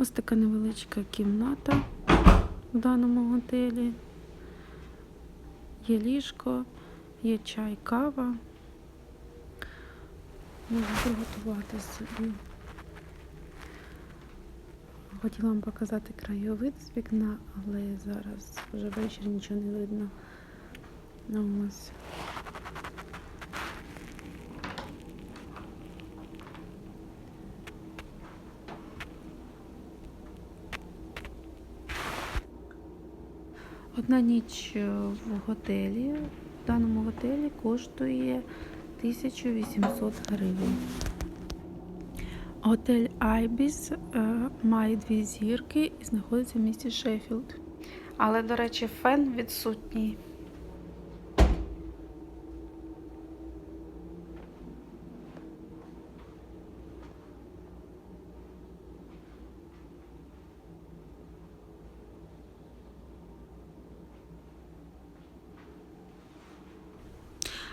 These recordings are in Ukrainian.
Ось така невеличка кімната в даному готелі. Є ліжко, є чай, кава. Можна приготувати собі. Хотіла вам показати краєвид з вікна, але зараз вже вечір нічого не видно. Ну, Ось. Одна ніч е, в готелі, в даному готелі коштує 1800 гривень. Готель Айбіс е, має дві зірки і знаходиться в місті Шеффілд. Але, до речі, фен відсутній.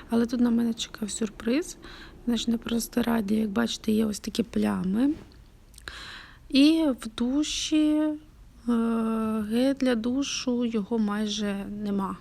Але тут на мене чекав сюрприз. Значить, на простираді, як бачите, є ось такі плями. І в душі е, гель для душу його майже нема.